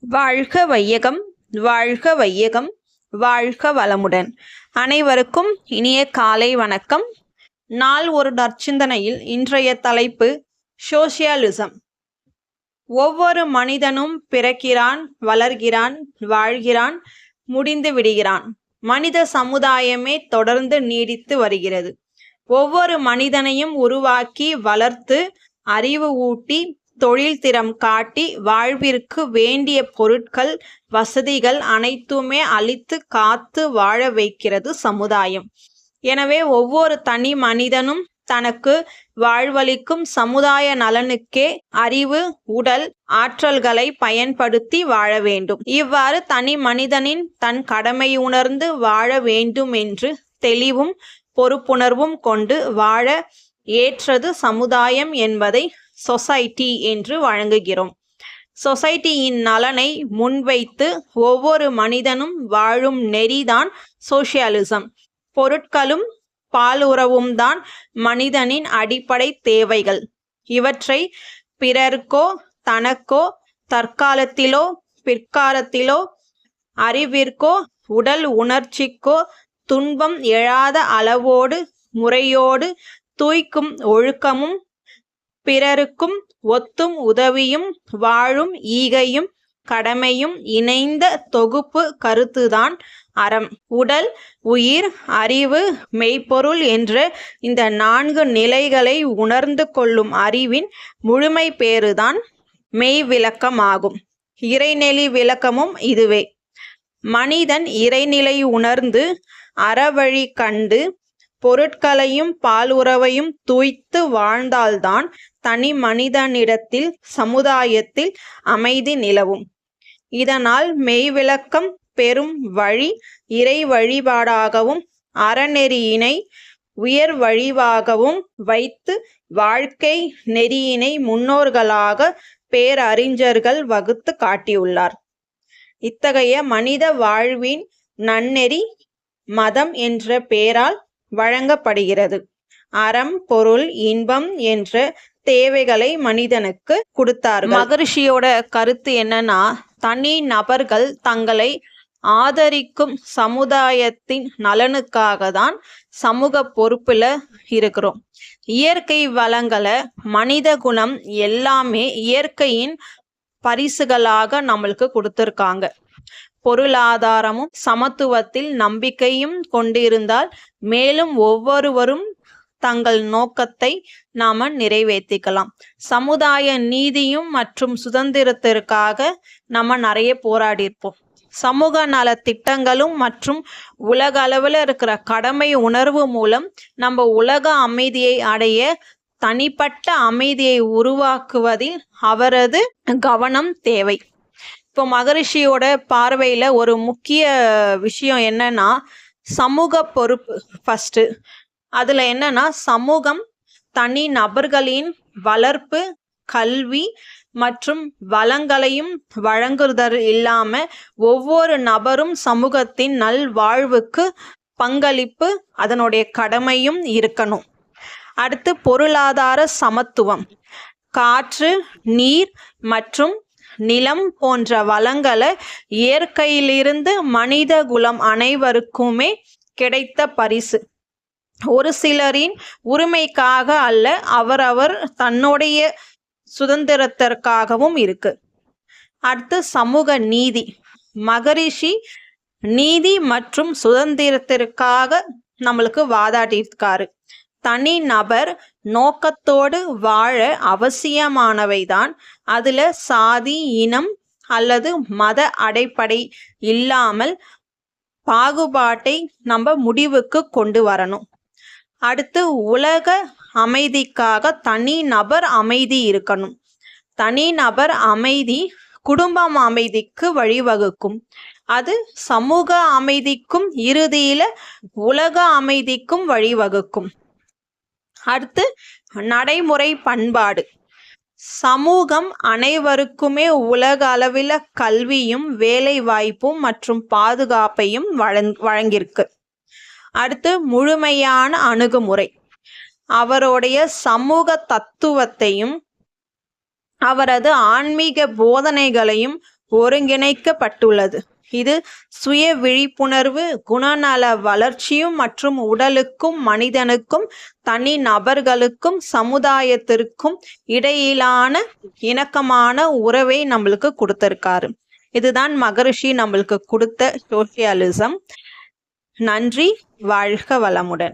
வாழ்க வையகம் வாழ்க வையகம் வாழ்க வளமுடன். அனைவருக்கும் இனிய காலை வணக்கம். நாள் ஒரு நற்சிந்தனையில் இன்றைய தலைப்பு சோசியலிசம். ஒவ்வொரு மனிதனும் பிறக்கிறான் வளர்கிறான் வாழ்கிறான் முடிந்து விடுகிறான். மனித சமுதாயமே தொடர்ந்து நீடித்து வருகிறது. ஒவ்வொரு மனிதனையும் உருவாக்கி வளர்த்து அறிவு ஊட்டி தொழில் திறம் காட்டி வாழ்விற்கு வேண்டிய பொருட்கள் வசதிகள் அனைத்துமே அளித்து காத்து வாழ வைக்கிறது சமுதாயம். எனவே ஒவ்வொரு தனி மனிதனும் தனக்கு வாழ்வளிக்கும் சமுதாய நலனுக்கே அறிவு உடல் ஆற்றல்களை பயன்படுத்தி வாழ வேண்டும். இவ்வாறு தனி மனிதனின் தன் கடமை உணர்ந்து வாழ வேண்டும் என்று தெளிவும் பொறுப்புணர்வும் கொண்டு வாழ ஏற்றது சமுதாயம் என்பதை சொசைட்டி என்று வழங்குகிறோம். சொசைட்டியின் நலனை முன்வைத்து ஒவ்வொரு மனிதனும் வாழும் நெறிதான் சோசியலிசம். பொருட்களும் பாலுறவும் தான் மனிதனின் அடிப்படை தேவைகள். இவற்றை பிறர்க்கோ தனக்கோ தற்காலத்திலோ பிற்காலத்திலோ அறிவிற்கோ உடல் உணர்ச்சிக்கோ துன்பம் எழாத அளவோடு முறையோடு தூய்க்கும் ஒழுக்கமும் பிறருக்கும் ஒத்தும் உதவியும் வாழும் ஈகையும் கடமையும் இணைந்த தொகுப்பு கருத்துதான் அறம். உடல் உயிர் அறிவு மெய்ப்பொருள் என்ற இந்த நான்கு நிலைகளை உணர்ந்து கொள்ளும் அறிவின் முழுமை பேறுதான் மெய் விளக்கமாகும் இறைநெளி விளக்கமும் இதுவே. மனிதன் இறைநிலை உணர்ந்து அறவழி கண்டு பொருட்களையும் பாலுறவையும் தூய்த்து வாழ்ந்தால்தான் தனி மனிதனிடத்தில் சமுதாயத்தில் அமைதி நிலவும். இதனால் மெய்விளக்கம் பெறும் வழி இறை வழிபாடாகவும் அறநெறியினை உயர் வழிவாகவும் வைத்து வாழ்க்கை நெறியினை முன்னோர்களாக பேரறிஞர்கள் வகுத்து காட்டியுள்ளார். இத்தகைய மனித வாழ்வின் நன்னெறி மதம் என்ற பெயரால் வழங்கப்படுகிறது. அறம் பொருள் இன்பம் என்ற தேவைகளை மனிதனுக்கு கொடுத்தார் மகரிஷியோட கருத்து என்னன்னா தனி நபர்கள் தங்களை ஆதரிக்கும் சமுதாயத்தின் நலனுக்காக தான் சமூக பொறுப்புல இருக்கிறோம். இயற்கை வளங்களை மனித குணம் எல்லாமே இயற்கையின் பரிசுகளாக நம்மளுக்கு கொடுத்துருக்காங்க. பொருளாதாரமும் சமத்துவத்தில் நம்பிக்கையும் கொண்டிருந்தால் மேலும் ஒவ்வொருவரும் தங்கள் நோக்கத்தை நாம நிறைவேற்றிக்கலாம். சமுதாய நீதியும் மற்றும் சுதந்திரத்திற்காக நம்ம நிறைய போராடி இருப்போம் சமூக நல திட்டங்களும் மற்றும் உலக அளவில் இருக்கிற கடமை உணர்வு மூலம் நம்ம உலக அமைதியை அடைய தனிப்பட்ட அமைதியை உருவாக்குவதில் அவரது கவனம் தேவை. இப்போ மகரிஷியோட பார்வையில் ஒரு முக்கிய விஷயம் என்னன்னா சமூக பொறுப்பு ஃபஸ்ட்டு அதில் என்னன்னா சமூகம் தனி நபர்களின் வளர்ப்பு கல்வி மற்றும் வளங்களையும் வழங்குதல் இல்லாம ஒவ்வொரு நபரும் சமூகத்தின் நல்வாழ்வுக்கு பங்களிப்பு அதனுடைய கடமையும் இருக்கணும். அடுத்து பொருளாதார சமத்துவம். காற்று நீர் மற்றும் நிலம் போன்ற வளங்களை இயற்கையிலிருந்து மனித குலம் அனைவருக்குமே கிடைத்த பரிசு. ஒரு சிலரின் உரிமைக்காக அல்ல அவரவர் தன்னுடைய சுதந்திரத்திற்காகவும் இருக்கு. அடுத்து சமூக நீதி. மகரிஷி நீதி மற்றும் சுதந்திரத்திற்காக நம்மளுக்கு வாதாடியிருக்காரு. தனி நபர் நோக்கத்தோடு வாழ அவசியமானவைதான். அதில் சாதி இனம் அல்லது மத அடைப்படை இல்லாமல் பாகுபாட்டை நம்ம முடிவுக்கு கொண்டு வரணும். அடுத்து உலக அமைதிக்காக தனி நபர் அமைதி இருக்கணும். தனி நபர் அமைதி குடும்பம் அமைதிக்கு வழிவகுக்கும். அது சமூக அமைதிக்கும் இறுதியில உலக அமைதிக்கும் வழிவகுக்கும். அடுத்து நடைமுறை பண்பாடு. சமூகம் அனைவருக்குமே உலக அளவில் கல்வியும் வேலை வாய்ப்பும் மற்றும் பாதுகாப்பையும் வழங் வழங்கியிருக்கு. அடுத்து முழுமையான அணுகுமுறை. அவருடைய சமூக தத்துவத்தையும் அவரது ஆன்மீக போதனைகளையும் ஒருங்கிணைக்கப்பட்டுள்ளது. இது சுய விழிப்புணர்வு குணநல வளர்ச்சியும் மற்றும் உடலுக்கும் மனிதனுக்கும் தனி நபர்களுக்கும் சமுதாயத்திற்கும் இடையிலான இணக்கமான உறவை நம்மளுக்கு கொடுத்துருக்காரு. இதுதான் மகரிஷி நம்மளுக்கு கொடுத்த சோசியலிசம். நன்றி வாழ்க வளமுடன்.